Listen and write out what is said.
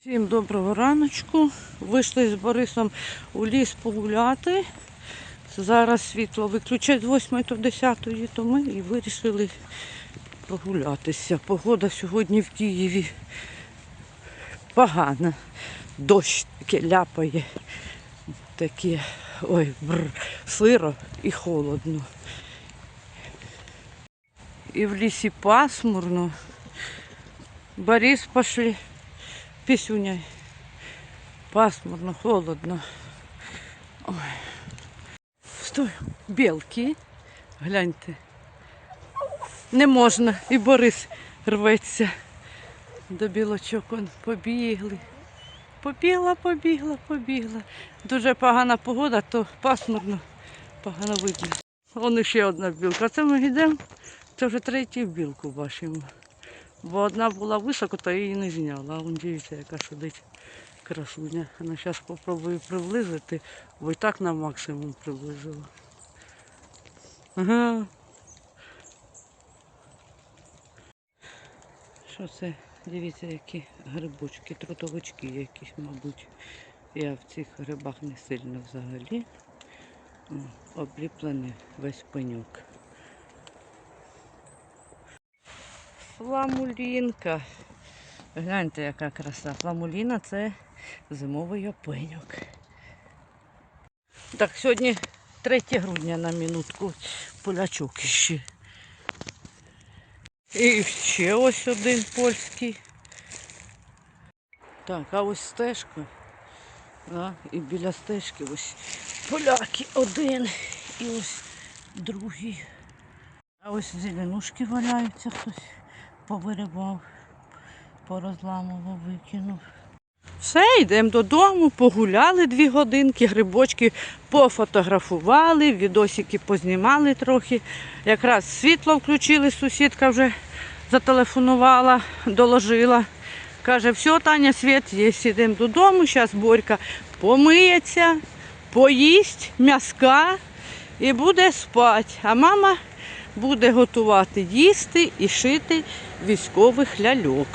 Всім доброго раночку. Вийшли з Борисом у ліс погуляти. Зараз світло виключать з 8 до 10, то ми і вирішили прогулятися. Погода сьогодні в Києві погана. Дощ таке ляпає. Таке ой, бр, сиро і холодно. І в лісі пасмурно. Борис пошли. Пісюняй. Пасмурно, холодно. Ой. Стой, білки. Гляньте. Не можна. І Борис рветься. До білочок он побігли. Побігла, побігла, побігла. Дуже погана погода, то пасмурно, погано видно. Вон ще одна білка. Це ми йдемо. Це вже третій білку бачимо. Бо одна була високо, то її не зняла. А вон дивіться, яка сидить красуня. Ну, зараз спробую приблизити, бо і так на максимум приблизила. Ага. Що це? Дивіться, які грибочки, трутовички якісь, мабуть. Я в цих грибах не сильно взагалі. Обліплений весь пеньок. Фламулінка. Гляньте, яка краса. Фламуліна це зимовий опеньок. Так, сьогодні 3 грудня на минутку. Полячок іще. І ще ось один польський. Так, а ось стежка. А, і біля стежки ось поляки один і ось другий. А ось зеленушки валяються, хтось повиривав, порозламував, викинув. Все, йдемо додому, погуляли дві годинки, грибочки пофотографували, відосики познімали трохи. Якраз світло включили, сусідка вже зателефонувала, доложила. Каже, все, Таня, світ є, йдемо додому, зараз Борька помиється, поїсть м'яска і буде спати. А мама буде готувати їсти і шити військових ляльок.